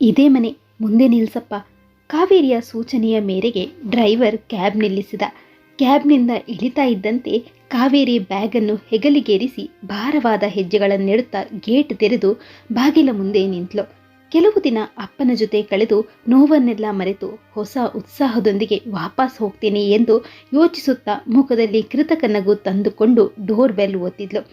ಇದೇ ಮನೆ ಮುಂದೆ ನಿಲ್ಸಪ್ಪ. ಕಾವೇರಿಯ ಸೂಚನೆಯ ಮೇರೆಗೆ ಡ್ರೈವರ್ ಕ್ಯಾಬ್ ನಿಲ್ಲಿಸಿದ. ಕ್ಯಾಬ್ನಿಂದ ಇಳಿತಾ ಇದ್ದಂತೆ ಕಾವೇರಿ ಬ್ಯಾಗನ್ನು ಹೆಗಲಿಗೇರಿಸಿ ಭಾರವಾದ ಹೆಜ್ಜೆಗಳನ್ನೆಡುತ್ತಾ ಗೇಟ್ ತೆರೆದು ಬಾಗಿಲ ಮುಂದೆ ನಿಂತಳು ಕೆಲವು ದಿನ ಅಪ್ಪನ ಜೊತೆ ಕಳೆದು ನೋವನ್ನೆಲ್ಲ ಮರೆತು ಹೊಸ ಉತ್ಸಾಹದೊಂದಿಗೆ ವಾಪಸ್ ಹೋಗ್ತೀನಿ ಎಂದು ಯೋಚಿಸುತ್ತಾ ಮುಖದಲ್ಲಿ ಕೃತಕ ನಗು ತಂದುಕೊಂಡು ಡೋರ್ ಬೆಲ್ ಒತ್ತಿದ್ಲು.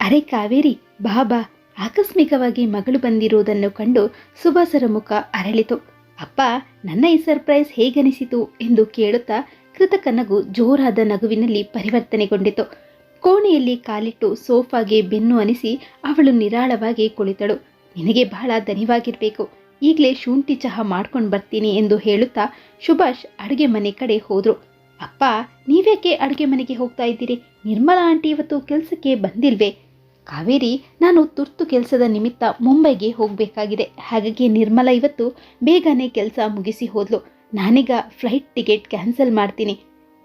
ಅರೆ ಕಾವೇರಿ ಬಾಬಾ ಆಕಸ್ಮಿಕವಾಗಿ ಮಗಳು ಬಂದಿರುವುದನ್ನು ಕಂಡು ಸುಭಾಸರ ಮುಖ ಅರಳಿತು. ಅಪ್ಪ, ನನ್ನ ಈ ಸರ್ಪ್ರೈಸ್ ಹೇಗನಿಸಿತು? ಎಂದು ಕೇಳುತ್ತಾ ಕೃತಕ ನಗು ಜೋರಾದ ನಗುವಿನಲ್ಲಿ ಪರಿವರ್ತನೆಗೊಂಡಿತು. ಕೋಣೆಯಲ್ಲಿ ಕಾಲಿಟ್ಟು ಸೋಫಾಗೆ ಬೆನ್ನು ಅನಿಸಿ ಅವಳು ನಿರಾಳವಾಗಿ ಕುಳಿತಳು. ನಿನಗೆ ಬಹಳ ದನಿವಾಗಿರಬೇಕು ಈಗಲೇ ಶುಂಠಿ ಚಹಾ ಮಾಡ್ಕೊಂಡು ಬರ್ತೀನಿ ಎಂದು ಹೇಳುತ್ತಾ ಸುಭಾಷ್ ಅಡುಗೆ ಮನೆ ಕಡೆ ಹೋದ್ರು. ಅಪ್ಪ, ನೀವ್ಯಾಕೆ ಅಡುಗೆ ಮನೆಗೆ ಹೋಗ್ತಾ ಇದ್ದೀರಿ? ನಿರ್ಮಲಾ ಆಂಟಿ ಇವತ್ತು ಕೆಲಸಕ್ಕೆ ಬಂದಿಲ್ವೇ? ಕಾವೇರಿ, ನಾನು ತುರ್ತು ಕೆಲಸದ ನಿಮಿತ್ತ ಮುಂಬೈಗೆ ಹೋಗಬೇಕಾಗಿದೆ. ಹಾಗಾಗಿ ನಿರ್ಮಲ ಇವತ್ತು ಬೇಗನೆ ಕೆಲಸ ಮುಗಿಸಿ ಹೋದ್ಲು. ನಾನೀಗ ಫ್ಲೈಟ್ ಟಿಕೆಟ್ ಕ್ಯಾನ್ಸಲ್ ಮಾಡ್ತೀನಿ.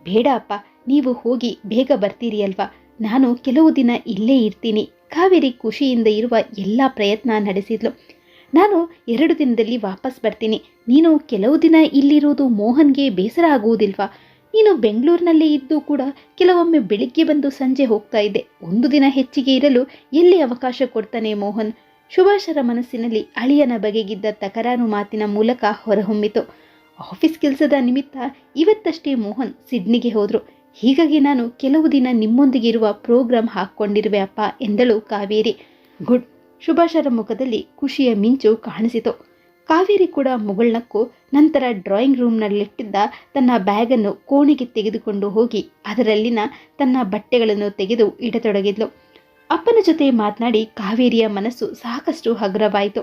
ಬೇಡ ಅಪ್ಪ, ನೀವು ಹೋಗಿ ಬೇಗ ಬರ್ತೀರಿ ಅಲ್ವಾ? ನಾನು ಕೆಲವು ದಿನ ಇಲ್ಲೇ ಇರ್ತೀನಿ. ಕಾವೇರಿ ಖುಷಿಯಿಂದ ಇರುವ ಎಲ್ಲ ಪ್ರಯತ್ನ ನಡೆಸಿದ್ಲು. ನಾನು ಎರಡು ದಿನದಲ್ಲಿ ವಾಪಸ್ ಬರ್ತೀನಿ. ನೀನು ಕೆಲವು ದಿನ ಇಲ್ಲಿರೋದು ಮೋಹನ್ಗೆ ಬೇಸರ ಆಗುವುದಿಲ್ವಾ? ನೀನು ಬೆಂಗಳೂರಿನಲ್ಲಿ ಇದ್ದು ಕೂಡ ಕೆಲವೊಮ್ಮೆ ಬೆಳಿಗ್ಗೆ ಬಂದು ಸಂಜೆ ಹೋಗ್ತಾ ಇದ್ದೆ ಒಂದು ದಿನ ಹೆಚ್ಚಿಗೆ ಇರಲು ಎಲ್ಲಿ ಅವಕಾಶ ಕೊಡ್ತಾನೆ ಮೋಹನ್? ಸುಭಾಷರ ಮನಸ್ಸಿನಲ್ಲಿ ಅಳಿಯನ ಬಗೆಗಿದ್ದ ತಕರಾರು ಮಾತಿನ ಮೂಲಕ ಹೊರಹೊಮ್ಮಿತು. ಆಫೀಸ್ ಕೆಲಸದ ನಿಮಿತ್ತ ಇವತ್ತಷ್ಟೇ ಮೋಹನ್ ಸಿಡ್ನಿಗೆ ಹೋದರು. ಹೀಗಾಗಿ ನಾನು ಕೆಲವು ದಿನ ನಿಮ್ಮೊಂದಿಗಿರುವ ಪ್ರೋಗ್ರಾಂ ಹಾಕ್ಕೊಂಡಿರುವೆ ಅಪ್ಪ ಎಂದಳು ಕಾವೇರಿ. ಗುಡ್. ಸುಭಾಷರ ಮುಖದಲ್ಲಿ ಖುಷಿಯ ಮಿಂಚು ಕಾಣಿಸಿತು. ಕಾವೇರಿ ಕೂಡ ಮುಗುಳ್ನಕ್ಕು ನಂತರ ಡ್ರಾಯಿಂಗ್ ರೂಮ್ನಲ್ಲಿಟ್ಟಿದ್ದ ತನ್ನ ಬ್ಯಾಗನ್ನು ಕೋಣೆಗೆ ತೆಗೆದುಕೊಂಡು ಹೋಗಿ ಅದರಲ್ಲಿನ ತನ್ನ ಬಟ್ಟೆಗಳನ್ನು ತೆಗೆದು ಇಡತೊಡಗಿದ್ಲು. ಅಪ್ಪನ ಜೊತೆ ಮಾತನಾಡಿ ಕಾವೇರಿಯ ಮನಸ್ಸು ಸಾಕಷ್ಟು ಹಗುರವಾಯಿತು.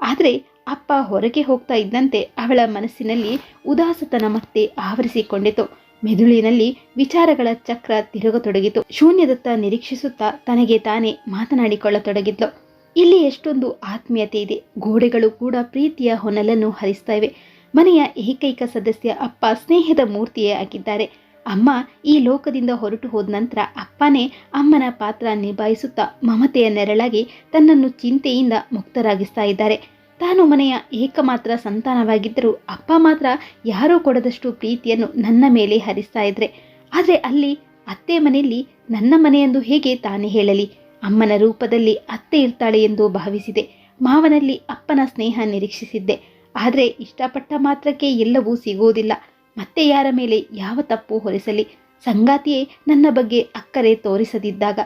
ಆದರೆ ಅಪ್ಪ ಹೊರಗೆ ಹೋಗ್ತಾ ಇದ್ದಂತೆ ಅವಳ ಮನಸ್ಸಿನಲ್ಲಿ ಉದಾಸತನ ಮತ್ತೆ ಆವರಿಸಿಕೊಂಡಿತು. ಮೆದುಳಿನಲ್ಲಿ ವಿಚಾರಗಳ ಚಕ್ರ ತಿರುಗತೊಡಗಿತು. ಶೂನ್ಯದತ್ತ ನಿರೀಕ್ಷಿಸುತ್ತಾ ತನಗೆ ತಾನೇ ಮಾತನಾಡಿಕೊಳ್ಳತೊಡಗಿದ್ಲು. ಇಲ್ಲಿ ಎಷ್ಟೊಂದು ಆತ್ಮೀಯತೆ ಇದೆ. ಗೋಡೆಗಳು ಕೂಡ ಪ್ರೀತಿಯ ಹೊನಲನ್ನು ಹರಿಸ್ತಾ ಇವೆ ಮನೆಯ ಏಕೈಕ ಸದಸ್ಯ ಅಪ್ಪ ಸ್ನೇಹದ ಮೂರ್ತಿಯೇ ಆಗಿದ್ದಾರೆ. ಅಮ್ಮ ಈ ಲೋಕದಿಂದ ಹೊರಟು ಹೋದ ನಂತರ ಅಪ್ಪನೇ ಅಮ್ಮನ ಪಾತ್ರ ನಿಭಾಯಿಸುತ್ತಾ ಮಮತೆಯ ನೆರಳಾಗಿ ತನ್ನನ್ನು ಚಿಂತೆಯಿಂದ ಮುಕ್ತರಾಗಿಸ್ತಾ ಇದ್ದಾರೆ. ತಾನು ಮನೆಯ ಏಕಮಾತ್ರ ಸಂತಾನವಾಗಿದ್ದರೂ ಅಪ್ಪ ಮಾತ್ರ ಯಾರೂ ಕೊಡದಷ್ಟು ಪ್ರೀತಿಯನ್ನು ನನ್ನ ಮೇಲೆ ಹರಿಸ್ತಾ ಇದ್ರೆ. ಆದರೆ ಅಲ್ಲಿ ಅತ್ತೆ ಮನೆಯಲ್ಲಿ ನನ್ನ ಮನೆಯೆಂದು ಹೇಗೆ ತಾನೇ ಹೇಳಲಿ? ಅಮ್ಮನ ರೂಪದಲ್ಲಿ ಅತ್ತೆ ಇರ್ತಾಳೆ ಎಂದು ಭಾವಿಸಿದೆ. ಮಾವನಲ್ಲಿ ಅಪ್ಪನ ಸ್ನೇಹ ನಿರೀಕ್ಷಿಸಿದ್ದೆ. ಆದರೆ ಇಷ್ಟಪಟ್ಟ ಮಾತ್ರಕ್ಕೆ ಎಲ್ಲವೂ ಸಿಗುವುದಿಲ್ಲ. ಮತ್ತೆ ಯಾರ ಮೇಲೆ ಯಾವ ತಪ್ಪು ಹೊರಿಸಲಿ? ಸಂಗಾತಿಯೇ ನನ್ನ ಬಗ್ಗೆ ಅಕ್ಕರೆ ತೋರಿಸದಿದ್ದಾಗ.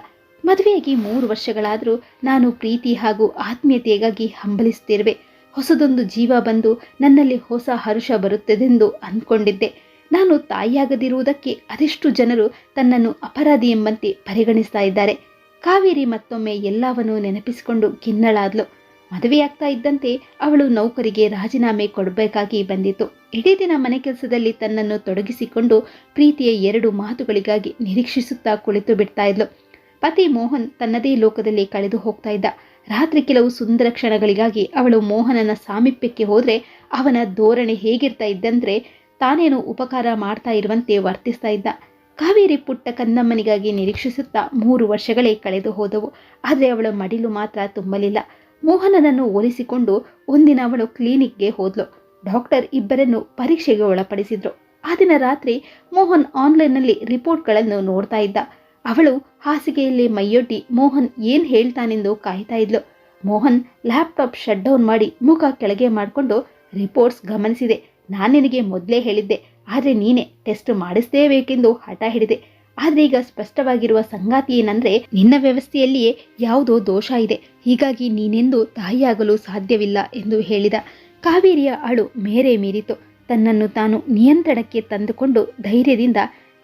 ಮದುವೆಯಾಗಿ ಮೂರು ವರ್ಷಗಳಾದರೂ ನಾನು ಪ್ರೀತಿ ಹಾಗೂ ಆತ್ಮೀಯತೆಗಾಗಿ ಹಂಬಲಿಸುತ್ತಿರುವೆ. ಹೊಸದೊಂದು ಜೀವ ಬಂದು ನನ್ನಲ್ಲಿ ಹೊಸ ಹರುಷ ಬರುತ್ತದೆಂದು ಅಂದ್ಕೊಂಡಿದ್ದೆ. ನಾನು ತಾಯಿಯಾಗದಿರುವುದಕ್ಕೆ ಅದೆಷ್ಟು ಜನರು ತನ್ನನ್ನು ಅಪರಾಧಿ ಎಂಬಂತೆ ಪರಿಗಣಿಸ್ತಾ ಇದ್ದಾರೆ. ಕಾವೇರಿ ಮತ್ತೊಮ್ಮೆ ಎಲ್ಲವನ್ನೂ ನೆನಪಿಸಿಕೊಂಡು ಖಿನ್ನಳಾದ್ಲು ಮದುವೆಯಾಗ್ತಾ ಇದ್ದಂತೆ ಅವಳು ನೌಕರಿಗೆ ರಾಜೀನಾಮೆ ಕೊಡಬೇಕಾಗಿ ಬಂದಿತು ಇಡೀ ದಿನ ಮನೆ ಕೆಲಸದಲ್ಲಿ ತನ್ನನ್ನು ತೊಡಗಿಸಿಕೊಂಡು ಪ್ರೀತಿಯ ಎರಡು ಮಾತುಗಳಿಗಾಗಿ ನಿರೀಕ್ಷಿಸುತ್ತಾ ಕುಳಿತು ಬಿಡ್ತಾ ಇದ್ಲು. ಪತಿ ಮೋಹನ್ ತನ್ನದೇ ಲೋಕದಲ್ಲಿ ಕಳೆದು ಹೋಗ್ತಾ ಇದ್ದ. ರಾತ್ರಿ ಕೆಲವು ಸುಂದರ ಕ್ಷಣಗಳಿಗಾಗಿ ಅವಳು ಮೋಹನನ ಸಾಮೀಪ್ಯಕ್ಕೆ ಹೋದರೆ ಅವನ ಧೋರಣೆ ಹೇಗಿರ್ತಾ ಇದ್ದಂದ್ರೆ ತಾನೇನು ಉಪಕಾರ ಮಾಡ್ತಾ ಇರುವಂತೆ ವರ್ತಿಸ್ತಾ ಇದ್ದ. ಕಾವೇರಿ ಪುಟ್ಟ ಕಂದಮ್ಮನಿಗಾಗಿ ನಿರೀಕ್ಷಿಸುತ್ತಾ ಮೂರು ವರ್ಷಗಳೇ ಕಳೆದು ಹೋದವು. ಆದರೆ ಅವಳ ಮಡಿಲು ಮಾತ್ರ ತುಂಬಲಿಲ್ಲ. ಮೋಹನನನ್ನು ಒಲಿಸಿಕೊಂಡು ಒಂದಿನ ಅವಳು ಕ್ಲಿನಿಕ್ಗೆ ಹೋದ್ಲು. ಡಾಕ್ಟರ್ ಇಬ್ಬರನ್ನು ಪರೀಕ್ಷೆಗೆ ಒಳಪಡಿಸಿದ್ರು. ಆ ದಿನ ರಾತ್ರಿ ಮೋಹನ್ ಆನ್ಲೈನ್ನಲ್ಲಿ ರಿಪೋರ್ಟ್ಗಳನ್ನು ನೋಡ್ತಾ ಇದ್ದ. ಅವಳು ಹಾಸಿಗೆಯಲ್ಲಿ ಮೈಯೊಡ್ಡಿ ಮೋಹನ್ ಏನ್ ಹೇಳ್ತಾನೆಂದು ಕಾಯ್ತಾ ಇದ್ಲು. ಮೋಹನ್ ಲ್ಯಾಪ್ಟಾಪ್ ಶಟ್ ಡೌನ್ ಮಾಡಿ ಮುಖ ಕೆಳಗೆ ಮಾಡಿಕೊಂಡು ರಿಪೋರ್ಟ್ಸ್ ಗಮನಿಸಿದೆ. ನಾನು ನಿನಗೆ ಮೊದಲೇ ಹೇಳಿದ್ದೆ. ಆದರೆ ನೀನೇ ಟೆಸ್ಟ್ ಮಾಡಿಸಲೇಬೇಕೆಂದು ಹಠ ಹಿಡಿದೆ. ಆದರೆ ಈಗ ಸ್ಪಷ್ಟವಾಗಿರುವ ಸಂಗಾತಿ ಏನಂದ್ರೆ, ನಿನ್ನ ವ್ಯವಸ್ಥೆಯಲ್ಲಿಯೇ ಯಾವುದೋ ದೋಷ ಇದೆ. ಹೀಗಾಗಿ ನೀನೆಂದು ತಾಯಿಯಾಗಲು ಸಾಧ್ಯವಿಲ್ಲ ಎಂದು ಹೇಳಿದ. ಕಾವೇರಿಯ ಅಳು ಮೇರೆ ಮೀರಿತು. ತನ್ನನ್ನು ತಾನು ನಿಯಂತ್ರಣಕ್ಕೆ ತಂದುಕೊಂಡು ಧೈರ್ಯದಿಂದ,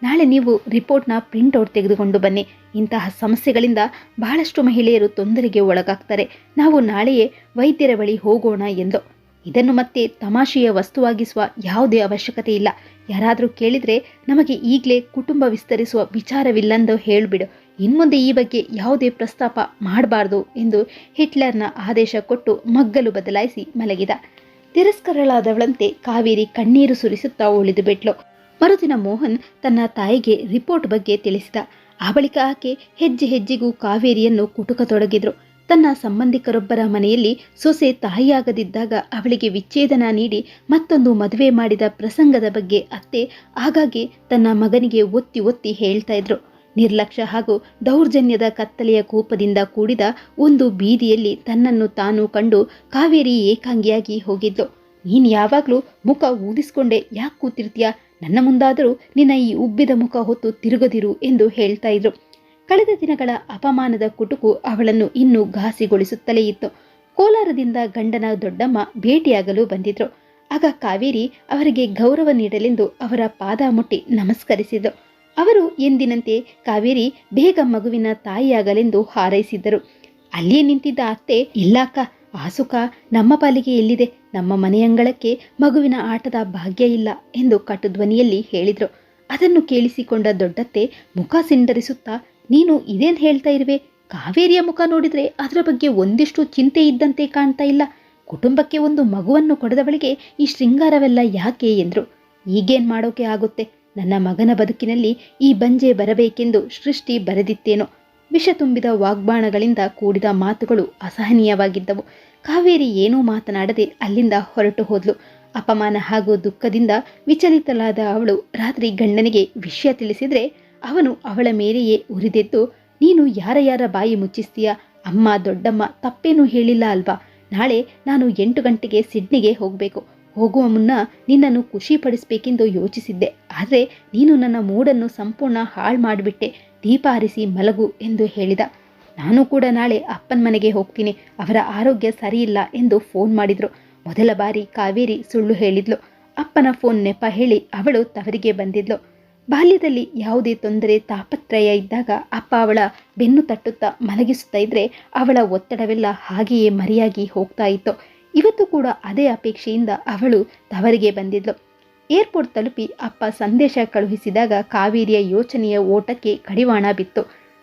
ನಾಳೆ ನೀವು ರಿಪೋರ್ಟ್ನ ಪ್ರಿಂಟ್ಔಟ್ ತೆಗೆದುಕೊಂಡು ಬನ್ನಿ. ಇಂತಹ ಸಮಸ್ಯೆಗಳಿಂದ ಬಹಳಷ್ಟು ಮಹಿಳೆಯರು ತೊಂದರೆಗೆ ಒಳಗಾಗ್ತಾರೆ. ನಾವು ನಾಳೆಯೇ ವೈದ್ಯರ ಬಳಿ ಹೋಗೋಣ ಎಂದು. ಇದನ್ನು ಮತ್ತೆ ತಮಾಷೆಯ ವಸ್ತುವಾಗಿಸುವ ಯಾವುದೇ ಅವಶ್ಯಕತೆ ಇಲ್ಲ. ಯಾರಾದರೂ ಕೇಳಿದರೆ ನಮಗೆ ಈಗಲೇ ಕುಟುಂಬ ವಿಸ್ತರಿಸುವ ವಿಚಾರವಿಲ್ಲಂದು ಹೇಳಿಬಿಡು. ಇನ್ಮುಂದೆ ಈ ಬಗ್ಗೆ ಯಾವುದೇ ಪ್ರಸ್ತಾಪ ಮಾಡಬಾರ್ದು ಎಂದು ಹಿಟ್ಲರ್ನ ಆದೇಶ ಕೊಟ್ಟು ಮಗ್ಗಲು ಬದಲಾಯಿಸಿ ಮಲಗಿದ. ತಿರಸ್ಕರಳಾದವಳಂತೆ ಕಾವೇರಿ ಕಣ್ಣೀರು ಸುರಿಸುತ್ತಾ ಉಳಿದು ಬಿಟ್ಲು. ಮರುದಿನ ಮೋಹನ್ ತನ್ನ ತಾಯಿಗೆ ರಿಪೋರ್ಟ್ ಬಗ್ಗೆ ತಿಳಿಸಿದ. ಆ ಬಳಿಕ ಆಕೆ ಹೆಜ್ಜೆ ಹೆಜ್ಜೆಗೂ ಕಾವೇರಿಯನ್ನು ಕುಟುಕತೊಡಗಿದ್ರು. ತನ್ನ ಸಂಬಂಧಿಕರೊಬ್ಬರ ಮನೆಯಲ್ಲಿ ಸೊಸೆ ತಾಯಿಯಾಗದಿದ್ದಾಗ ಅವಳಿಗೆ ವಿಚ್ಛೇದನ ನೀಡಿ ಮತ್ತೊಂದು ಮದುವೆ ಮಾಡಿದ ಪ್ರಸಂಗದ ಬಗ್ಗೆ ಅತ್ತೆ ಆಗಾಗ್ಗೆ ತನ್ನ ಮಗನಿಗೆ ಒತ್ತಿ ಒತ್ತಿ ಹೇಳ್ತಾ ಇದ್ರು. ನಿರ್ಲಕ್ಷ್ಯ ಹಾಗೂ ದೌರ್ಜನ್ಯದ ಕತ್ತಲೆಯ ಕೋಪದಿಂದ ಕೂಡಿದ ಒಂದು ಬೀದಿಯಲ್ಲಿ ತನ್ನನ್ನು ತಾನು ಕಂಡು ಕಾವೇರಿ ಏಕಾಂಗಿಯಾಗಿ ಹೋಗಿದ್ದು ನೀನ್ ಯಾವಾಗ್ಲೂ ಮುಖ ಊದಿಸ್ಕೊಂಡೆ ಯಾಕೆ ಕೂತಿರ್ತೀಯ? ನನ್ನ ಮುಂದಾದರೂ ನಿನ್ನ ಈ ಉಬ್ಬಿದ ಮುಖ ಹೊತ್ತು ತಿರುಗದಿರು ಎಂದು ಹೇಳ್ತಾ ಇದ್ರು. ಕಳೆದ ದಿನಗಳ ಅಪಮಾನದ ಕುಟುಕು ಅವಳನ್ನು ಇನ್ನೂ ಘಾಸಿಗೊಳಿಸುತ್ತಲೇ ಇತ್ತು. ಕೋಲಾರದಿಂದ ಗಂಡನ ದೊಡ್ಡಮ್ಮ ಭೇಟಿಯಾಗಲು ಬಂದಿದ್ರು. ಆಗ ಕಾವೇರಿ ಅವರಿಗೆ ಗೌರವ ನೀಡಲೆಂದು ಅವರ ಪಾದ ಮುಟ್ಟಿ ನಮಸ್ಕರಿಸಿದ್ರು. ಅವರು ಎಂದಿನಂತೆ ಕಾವೇರಿ ಬೇಗ ಮಗುವಿನ ತಾಯಿಯಾಗಲೆಂದು ಹಾರೈಸಿದ್ದರು. ಅಲ್ಲಿಯೇ ನಿಂತಿದ್ದ ಅತ್ತೆ ಇಲ್ಲಾಕ ಆ ನಮ್ಮ ಪಾಲಿಗೆ ಎಲ್ಲಿದೆ? ನಮ್ಮ ಮನೆಯಂಗಳಕ್ಕೆ ಮಗುವಿನ ಆಟದ ಭಾಗ್ಯ ಇಲ್ಲ ಎಂದು ಕಟುಧ್ವನಿಯಲ್ಲಿ ಧ್ವನಿಯಲ್ಲಿ ಹೇಳಿದ್ರು. ಅದನ್ನು ಕೇಳಿಸಿಕೊಂಡ ದೊಡ್ಡತ್ತೆ ಮುಖ ಸಿಂಡರಿಸುತ್ತಾ ನೀನು ಇದೇನು ಹೇಳ್ತಾ ಇರುವೆ? ಕಾವೇರಿಯ ಮುಖ ನೋಡಿದ್ರೆ ಅದರ ಬಗ್ಗೆ ಒಂದಿಷ್ಟು ಚಿಂತೆ ಇದ್ದಂತೆ ಕಾಣ್ತಾ ಇಲ್ಲ. ಕುಟುಂಬಕ್ಕೆ ಒಂದು ಮಗುವನ್ನು ಕೊಡದವಳಿಗೆ ಈ ಶೃಂಗಾರವೆಲ್ಲ ಯಾಕೆ ಎಂದರು. ಈಗೇನು ಮಾಡೋಕೆ ಆಗುತ್ತೆ? ನನ್ನ ಮಗನ ಬದುಕಿನಲ್ಲಿ ಈ ಬಂಜೆ ಬರಬೇಕೆಂದು ಸೃಷ್ಟಿ ಬರೆದಿತ್ತೇನೋ. ವಿಷ ತುಂಬಿದ ವಾಗ್ಬಾಣಗಳಿಂದ ಕೂಡಿದ ಮಾತುಗಳು ಅಸಹನೀಯವಾಗಿದ್ದವು. ಕಾವೇರಿ ಏನೂ ಮಾತನಾಡದೆ ಅಲ್ಲಿಂದ ಹೊರಟು ಹೋದ್ಲು. ಅಪಮಾನ ಹಾಗೂ ದುಃಖದಿಂದ ವಿಚಲಿತಲಾದ ಅವಳು ರಾತ್ರಿ ಗಂಡನಿಗೆ ವಿಷಯ ತಿಳಿಸಿದ್ರೆ ಅವನು ಅವಳ ಮೇಲೆಯೇ ಉರಿದೆದ್ದು, ನೀನು ಯಾರ ಯಾರ ಬಾಯಿ ಮುಚ್ಚಿಸ್ತೀಯ? ಅಮ್ಮ, ದೊಡ್ಡಮ್ಮ, ತಪ್ಪೇನೂ ಹೇಳಿಲ್ಲ ಅಲ್ವಾ? ನಾಳೆ ನಾನು ಎಂಟು ಗಂಟೆಗೆ ಸಿಡ್ನಿಗೆ ಹೋಗಬೇಕು. ಹೋಗುವ ಮುನ್ನ ನಿನ್ನನ್ನು ಖುಷಿ ಪಡಿಸ್ಬೇಕೆಂದು ಯೋಚಿಸಿದ್ದೆ. ಆದರೆ ನೀನು ನನ್ನ ಮೂಡನ್ನು ಸಂಪೂರ್ಣ ಹಾಳು ಮಾಡಿಬಿಟ್ಟೆ. ದೀಪ ಹರಿಸಿ ಮಲಗು ಎಂದು ಹೇಳಿದ. ನಾನು ಕೂಡ ನಾಳೆ ಅಪ್ಪನ ಮನೆಗೆ ಹೋಗ್ತೀನಿ. ಅವರ ಆರೋಗ್ಯ ಸರಿಯಿಲ್ಲ ಎಂದು ಫೋನ್ ಮಾಡಿದ್ರು. ಮೊದಲ ಬಾರಿ ಕಾವೇರಿ ಸುಳ್ಳು ಹೇಳಿದ್ಲು. ಅಪ್ಪನ ಫೋನ್ ನೆಪ ಹೇಳಿ ಅವಳು ತವರಿಗೆ ಬಂದಿದ್ಲು. ಬಾಲ್ಯದಲ್ಲಿ ಯಾವುದೇ ತೊಂದರೆ, ತಾಪತ್ರಯ ಇದ್ದಾಗ ಅಪ್ಪ ಅವಳ ಬೆನ್ನು ತಟ್ಟುತ್ತಾ ಮಲಗಿಸುತ್ತಾ ಇದ್ದರೆ ಅವಳ ಒತ್ತಡವೆಲ್ಲ ಹಾಗೆಯೇ ಮರಿಯಾಗಿ ಹೋಗ್ತಾ ಇತ್ತು. ಇವತ್ತು ಕೂಡ ಅದೇ ಅಪೇಕ್ಷೆಯಿಂದ ಅವಳು ತವರಿಗೆ ಬಂದಿದ್ಲು. ಏರ್ಪೋರ್ಟ್ ತಲುಪಿ ಅಪ್ಪ ಸಂದೇಶ ಕಳುಹಿಸಿದಾಗ ಕಾವೇರಿಯ ಯೋಚನೆಯ ಓಟಕ್ಕೆ ಕಡಿವಾಣ ಬಿತ್ತು.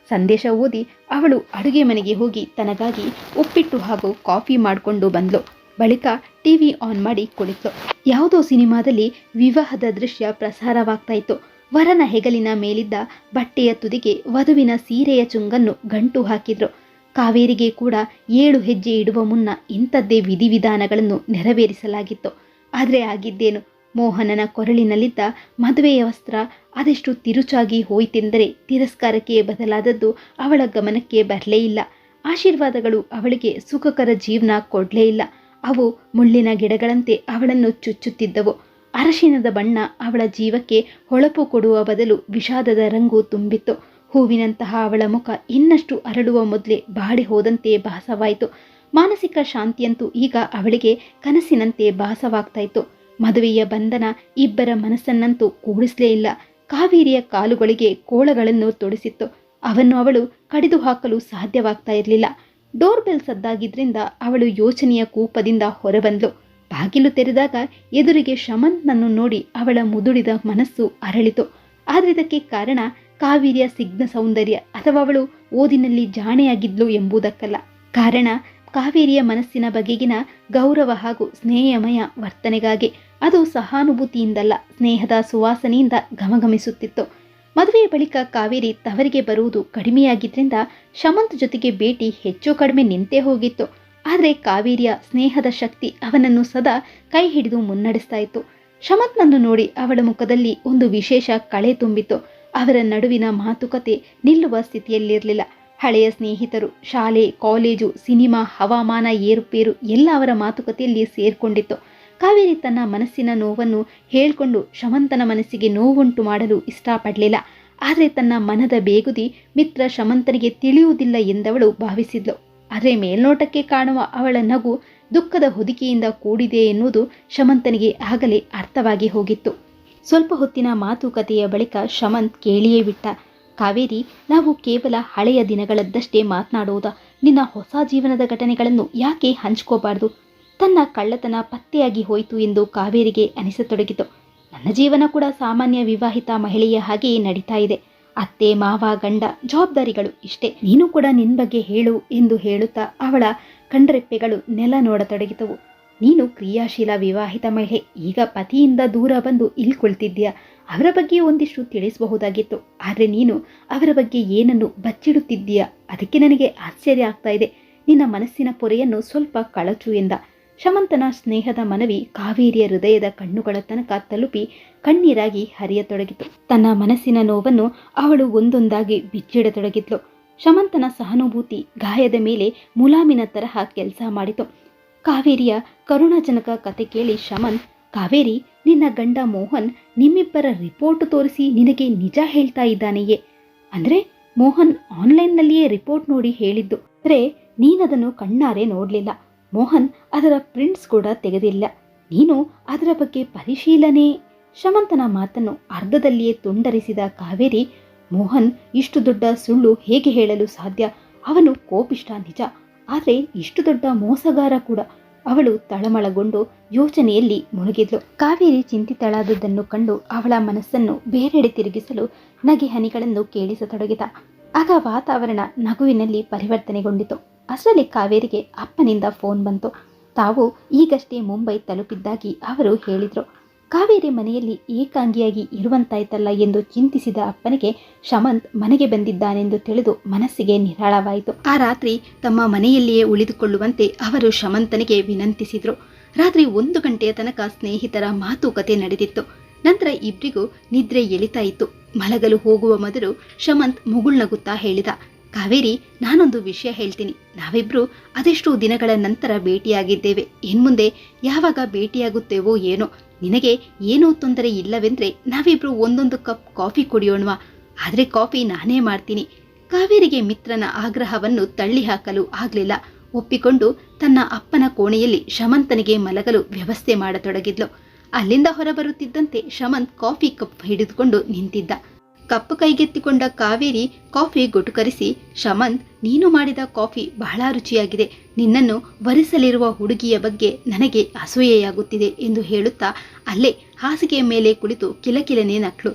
ಸಂದೇಶ ಓದಿ ಅವಳು ಅಡುಗೆ ಮನೆಗೆ ಹೋಗಿ ತನಗಾಗಿ ಉಪ್ಪಿಟ್ಟು ಹಾಗೂ ಕಾಫಿ ಮಾಡಿಕೊಂಡು ಬಂದ್ಲು. ಬಳಿಕ ಟಿವಿ ಆನ್ ಮಾಡಿ ಕುಳಿತು. ಯಾವುದೋ ಸಿನಿಮಾದಲ್ಲಿ ವಿವಾಹದ ದೃಶ್ಯ ಪ್ರಸಾರವಾಗ್ತಾ ಇತ್ತು. ವರನ ಹೆಗಲಿನ ಮೇಲಿದ್ದ ಬಟ್ಟೆಯ ತುದಿಗೆ ವಧುವಿನ ಸೀರೆಯ ಚುಂಗನ್ನು ಗಂಟು ಹಾಕಿದ್ರು. ಕಾವೇರಿಗೆ ಕೂಡ ಏಳು ಹೆಜ್ಜೆ ಇಡುವ ಮುನ್ನ ಇಂಥದ್ದೇ ವಿಧಿವಿಧಾನಗಳನ್ನು ನೆರವೇರಿಸಲಾಗಿತ್ತು. ಆದರೆ ಆಗಿದ್ದೇನು? ಮೋಹನನ ಕೊರಳಿನಲ್ಲಿದ್ದ ಮದುವೆಯ ವಸ್ತ್ರ ಅದೆಷ್ಟು ತಿರುಚಾಗಿ ಹೋಯಿತೆಂದರೆ ತಿರಸ್ಕಾರಕ್ಕೆ ಬದಲಾದದ್ದು ಅವಳ ಗಮನಕ್ಕೆ ಬರಲೇ ಇಲ್ಲ. ಆಶೀರ್ವಾದಗಳು ಅವಳಿಗೆ ಸುಖಕರ ಜೀವನ ಕೊಡಲೇ ಇಲ್ಲ. ಅವು ಮುಳ್ಳಿನ ಗಿಡಗಳಂತೆ ಅವಳನ್ನು ಚುಚ್ಚುತ್ತಿದ್ದವು. ಅರಶಿನದ ಬಣ್ಣ ಅವಳ ಜೀವಕ್ಕೆ ಹೊಳಪು ಕೊಡುವ ಬದಲು ವಿಷಾದದ ರಂಗು ತುಂಬಿತ್ತು. ಹೂವಿನಂತಹ ಅವಳ ಮುಖ ಇನ್ನಷ್ಟು ಅರಳುವ ಮೊದಲೇ ಬಾಡಿ ಹೋದಂತೆ ಭಾಸವಾಯಿತು. ಮಾನಸಿಕ ಶಾಂತಿಯಂತೂ ಈಗ ಅವಳಿಗೆ ಕನಸಿನಂತೆ ಭಾಸವಾಗ್ತಾ ಇತ್ತು ಮದುವೆಯ ಬಂಧನ ಇಬ್ಬರ ಮನಸ್ಸನ್ನಂತೂ ಕೂಡಿಸಲೇ ಇಲ್ಲ. ಕಾವೇರಿಯ ಕಾಲುಗಳಿಗೆ ಕೋಳಗಳನ್ನು ತೊಡಿಸಿತ್ತು. ಅವನ್ನು ಅವಳು ಕಡಿದು ಹಾಕಲು ಸಾಧ್ಯವಾಗ್ತಾ ಇರಲಿಲ್ಲ. ಡೋರ್ ಸದ್ದಾಗಿದ್ದರಿಂದ ಅವಳು ಯೋಚನೆಯ ಕೂಪದಿಂದ ಹೊರಬಂದ್ಲು. ಬಾಗಿಲು ತೆರೆದಾಗ ಎದುರಿಗೆ ಶಮಂತ್ನನ್ನು ನೋಡಿ ಅವಳ ಮುದುಡಿದ ಮನಸ್ಸು ಅರಳಿತು. ಆದರೆ ಇದಕ್ಕೆ ಕಾರಣ ಕಾವೇರಿಯ ಸಿಗ್ನ ಸೌಂದರ್ಯ ಅಥವಾ ಅವಳು ಓದಿನಲ್ಲಿ ಜಾಣೆಯಾಗಿದ್ಲು ಎಂಬುದಕ್ಕಲ್ಲ. ಕಾರಣ ಕಾವೇರಿಯ ಮನಸ್ಸಿನ ಬಗೆಗಿನ ಗೌರವ ಹಾಗೂ ಸ್ನೇಹಮಯ ವರ್ತನೆಗಾಗಿ ಅದು ಸಹಾನುಭೂತಿಯಿಂದಲ್ಲ, ಸ್ನೇಹದ ಸುವಾಸನೆಯಿಂದ ಗಮಗಮಿಸುತ್ತಿತ್ತು ಮದುವೆಯ ಬಳಿಕ ಕಾವೇರಿ ತವರಿಗೆ ಬರುವುದು ಕಡಿಮೆಯಾಗಿದ್ದರಿಂದ ಶಮಂತ್ ಜೊತೆಗೆ ಭೇಟಿ ಹೆಚ್ಚು ಕಡಿಮೆ ನಿಂತೇ ಹೋಗಿತ್ತು. ಆದರೆ ಕಾವೇರಿಯ ಸ್ನೇಹದ ಶಕ್ತಿ ಅವನನ್ನು ಸದಾ ಕೈ ಹಿಡಿದು ಮುನ್ನಡೆಸ್ತಾ ಇತ್ತು. ಶಮತ್ನನ್ನು ನೋಡಿ ಅವಳ ಮುಖದಲ್ಲಿ ಒಂದು ವಿಶೇಷ ಕಳೆ ತುಂಬಿತ್ತು. ಅವರ ನಡುವಿನ ಮಾತುಕತೆ ನಿಲ್ಲುವ ಸ್ಥಿತಿಯಲ್ಲಿರಲಿಲ್ಲ. ಹಳೆಯ ಸ್ನೇಹಿತರು, ಶಾಲೆ, ಕಾಲೇಜು, ಸಿನಿಮಾ, ಹವಾಮಾನ, ಏರುಪೇರು ಎಲ್ಲ ಅವರ ಮಾತುಕತೆಯಲ್ಲಿ ಸೇರಿಕೊಂಡಿತ್ತು. ಕಾವೇರಿ ತನ್ನ ಮನಸ್ಸಿನ ನೋವನ್ನು ಹೇಳ್ಕೊಂಡು ಶಮಂತನ ಮನಸ್ಸಿಗೆ ನೋವುಂಟು ಮಾಡಲು ಇಷ್ಟಪಡಲಿಲ್ಲ. ಆದರೆ ತನ್ನ ಮನದ ಬೇಗುದಿ ಮಿತ್ರ ಶಮಂತನಿಗೆ ತಿಳಿಯುವುದಿಲ್ಲ ಎಂದವಳು ಭಾವಿಸಿದ್ಲು. ಆದರೆ ಮೇಲ್ನೋಟಕ್ಕೆ ಕಾಣುವ ಅವಳ ನಗು ದುಃಖದ ಹೊದಿಕೆಯಿಂದ ಕೂಡಿದೆ ಎನ್ನುವುದು ಶಮಂತನಿಗೆ ಆಗಲೇ ಅರ್ಥವಾಗಿ ಹೋಗಿತ್ತು. ಸ್ವಲ್ಪ ಹೊತ್ತಿನ ಮಾತುಕತೆಯ ಬಳಿಕ ಶಮಂತ್ ಕೇಳಿಯೇ ಬಿಟ್ಟ, ಕಾವೇರಿ, ನಾವು ಕೇವಲ ಹಳೆಯ ದಿನಗಳದ್ದಷ್ಟೇ ಮಾತನಾಡುವುದಾ ನಿನ್ನ ಹೊಸ ಜೀವನದ ಘಟನೆಗಳನ್ನು ಯಾಕೆ ಹಂಚ್ಕೋಬಾರ್ದು? ತನ್ನ ಕಳ್ಳತನ ಪತ್ತೆಯಾಗಿ ಹೋಯಿತು ಎಂದು ಕಾವೇರಿಗೆ ಅನಿಸತೊಡಗಿತು. ನನ್ನ ಜೀವನ ಕೂಡ ಸಾಮಾನ್ಯ ವಿವಾಹಿತ ಮಹಿಳೆಯ ಹಾಗೆಯೇ ನಡೀತಾ ಇದೆ. ಅತ್ತೆ ಮಾವ ಗಂಡ ಜವಾಬ್ದಾರಿಗಳು ಇಷ್ಟೇ. ನೀನು ಕೂಡ ನಿನ್ನ ಬಗ್ಗೆ ಹೇಳು ಎಂದು ಹೇಳುತ್ತಾ ಅವಳ ಕಣ್ರೆಪ್ಪೆಗಳು ನೆಲ ನೋಡತೊಡಗಿತವು ನೀನು ಕ್ರಿಯಾಶೀಲ ವಿವಾಹಿತ ಮಹಿಳೆ, ಈಗ ಪತಿಯಿಂದ ದೂರ ಬಂದು ಇಲ್ಲಿ ಅವರ ಬಗ್ಗೆ ಒಂದಿಷ್ಟು ತಿಳಿಸಬಹುದಾಗಿತ್ತು. ಆದರೆ ನೀನು ಅವರ ಬಗ್ಗೆ ಏನನ್ನು ಬಚ್ಚಿಡುತ್ತಿದ್ದೀಯ? ಅದಕ್ಕೆ ನನಗೆ ಆಶ್ಚರ್ಯ ಆಗ್ತಾ ಇದೆ. ನಿನ್ನ ಮನಸ್ಸಿನ ಪೊರೆಯನ್ನು ಸ್ವಲ್ಪ ಕಳಚು ಎಂದ. ಶಮಂತನ ಸ್ನೇಹದ ಮನವಿ ಕಾವೇರಿಯ ಹೃದಯದ ಕಣ್ಣುಗಳ ತನಕ ತಲುಪಿ ಕಣ್ಣೀರಾಗಿ ಹರಿಯತೊಡಗಿತು. ತನ್ನ ಮನಸ್ಸಿನ ನೋವನ್ನು ಅವಳು ಒಂದೊಂದಾಗಿ ಬಿಚ್ಚಿಡತೊಡಗಿದ್ಲು. ಶಮಂತನ ಸಹಾನುಭೂತಿ ಗಾಯದ ಮೇಲೆ ಮುಲಾಮಿನ ತರಹ ಕೆಲಸ ಮಾಡಿತು. ಕಾವೇರಿಯ ಕರುಣಾಜನಕ ಕತೆ ಕೇಳಿ ಶಮಂತ್, ಕಾವೇರಿ, ನಿನ್ನ ಗಂಡ ಮೋಹನ್ ನಿಮ್ಮಿಬ್ಬರ ರಿಪೋರ್ಟ್ ತೋರಿಸಿ ನಿನಗೆ ನಿಜ ಹೇಳ್ತಾ ಇದ್ದಾನೆಯೇ? ಅಂದ್ರೆ ಮೋಹನ್ ಆನ್ಲೈನ್ನಲ್ಲಿಯೇ ರಿಪೋರ್ಟ್ ನೋಡಿ ಹೇಳಿದ್ದು. ರೇ ನೀನದನ್ನು ಕಣ್ಣಾರೆ ನೋಡಲಿಲ್ಲ. ಮೋಹನ್ ಅದರ ಪ್ರಿಂಟ್ಸ್ ಕೂಡ ತೆಗೆದಿಲ್ಲ. ನೀನು ಅದರ ಬಗ್ಗೆ ಪರಿಶೀಲನೆ. ಶಮಂತನ ಮಾತನ್ನು ಅರ್ಧದಲ್ಲಿಯೇ ತುಂಡರಿಸಿದ ಕಾವೇರಿ, ಮೋಹನ್ ಇಷ್ಟು ದೊಡ್ಡ ಸುಳ್ಳು ಹೇಗೆ ಹೇಳಲು ಸಾಧ್ಯ? ಅವನು ಕೋಪಿಷ್ಟ ನಿಜ, ಆದರೆ ಇಷ್ಟು ದೊಡ್ಡ ಮೋಸಗಾರ ಕೂಡ. ಅವಳು ತಳಮಳಗೊಂಡು ಯೋಚನೆಯಲ್ಲಿ ಮುಳುಗಿದ್ಲು. ಕಾವೇರಿ ಚಿಂತಿತಳಾದದ್ದನ್ನು ಕಂಡು ಅವಳ ಮನಸ್ಸನ್ನು ಬೇರೆಡೆ ತಿರುಗಿಸಲು ನಗೆ ಹನಿಗಳನ್ನು ಕೇಳಿಸತೊಡಗಿದ. ಆಗ ವಾತಾವರಣ ನಗುವಿನಲ್ಲಿ ಪರಿವರ್ತನೆಗೊಂಡಿತು. ಅಷ್ಟರಲ್ಲಿ ಕಾವೇರಿಗೆ ಅಪ್ಪನಿಂದ ಫೋನ್ ಬಂತು. ತಾವು ಈಗಷ್ಟೇ ಮುಂಬೈ ತಲುಪಿದ್ದಾಗಿ ಅವರು ಹೇಳಿದರು. ಕಾವೇರಿ ಮನೆಯಲ್ಲಿ ಏಕಾಂಗಿಯಾಗಿ ಇರುವಂತಾಯ್ತಲ್ಲ ಎಂದು ಚಿಂತಿಸಿದ ಅಪ್ಪನಿಗೆ ಶಮಂತ್ ಮನೆಗೆ ಬಂದಿದ್ದಾನೆಂದು ತಿಳಿದು ಮನಸ್ಸಿಗೆ ನಿರಾಳವಾಯಿತು. ಆ ರಾತ್ರಿ ತಮ್ಮ ಮನೆಯಲ್ಲಿಯೇ ಉಳಿದುಕೊಳ್ಳುವಂತೆ ಅವರು ಶಮಂತನಿಗೆ ವಿನಂತಿಸಿದರು. ರಾತ್ರಿ ಒಂದು ಗಂಟೆಯ ತನಕ ಸ್ನೇಹಿತರ ಮಾತುಕತೆ ನಡೆದಿತ್ತು. ನಂತರ ಇಬ್ಬರಿಗೂ ನಿದ್ರೆ ಎಳಿತಾ ಮಲಗಲು ಹೋಗುವ ಮೊದಲು ಶಮಂತ್ ಮುಗುಳ್ನಗುತ್ತಾ ಹೇಳಿದ ಕಾವೇರಿ, ನಾನೊಂದು ವಿಷಯ ಹೇಳ್ತೀನಿ. ನಾವಿಬ್ರು ಅದೆಷ್ಟು ದಿನಗಳ ನಂತರ ಭೇಟಿಯಾಗಿದ್ದೇವೆ. ಇನ್ಮುಂದೆ ಯಾವಾಗ ಭೇಟಿಯಾಗುತ್ತೇವೋ ಏನೋ, ನಿನಗೆ ಏನೂ ತೊಂದರೆ ಇಲ್ಲವೆಂದ್ರೆ ನಾವಿಬ್ರು ಒಂದೊಂದು ಕಪ್ ಕಾಫಿ ಕುಡಿಯೋಣವಾ? ಆದ್ರೆ ಕಾಫಿ ನಾನೇ ಮಾಡ್ತೀನಿ. ಕಾವೇರಿಗೆ ಮಿತ್ರನ ಆಗ್ರಹವನ್ನು ತಳ್ಳಿ ಹಾಕಲು ಆಗ್ಲಿಲ್ಲ. ಒಪ್ಪಿಕೊಂಡು ತನ್ನ ಅಪ್ಪನ ಕೋಣೆಯಲ್ಲಿ ಶಮಂತನಿಗೆ ಮಲಗಲು ವ್ಯವಸ್ಥೆ ಮಾಡತೊಡಗಿದ್ಲು. ಅಲ್ಲಿಂದ ಹೊರಬರುತ್ತಿದ್ದಂತೆ ಶಮಂತ್ ಕಾಫಿ ಕಪ್ ಹಿಡಿದುಕೊಂಡು ನಿಂತಿದ್ದ. ಕಪ್ಪು ಕೈಗೆತ್ತಿಕೊಂಡ ಕಾವೇರಿ ಕಾಫಿ ಗೊಟುಕರಿಸಿ, ಶಮಂತ್, ನೀನು ಮಾಡಿದ ಕಾಫಿ ಬಹಳ ರುಚಿಯಾಗಿದೆ. ನಿನ್ನನ್ನು ವರಿಸಲಿರುವ ಹುಡುಗಿಯ ಬಗ್ಗೆ ನನಗೆ ಅಸೂಯೆಯಾಗುತ್ತಿದೆ ಎಂದು ಹೇಳುತ್ತಾ ಅಲ್ಲೇ ಹಾಸಿಗೆಯ ಮೇಲೆ ಕುಳಿತು ಕಿಲಕಿಲನೆ ನಕ್ಳು.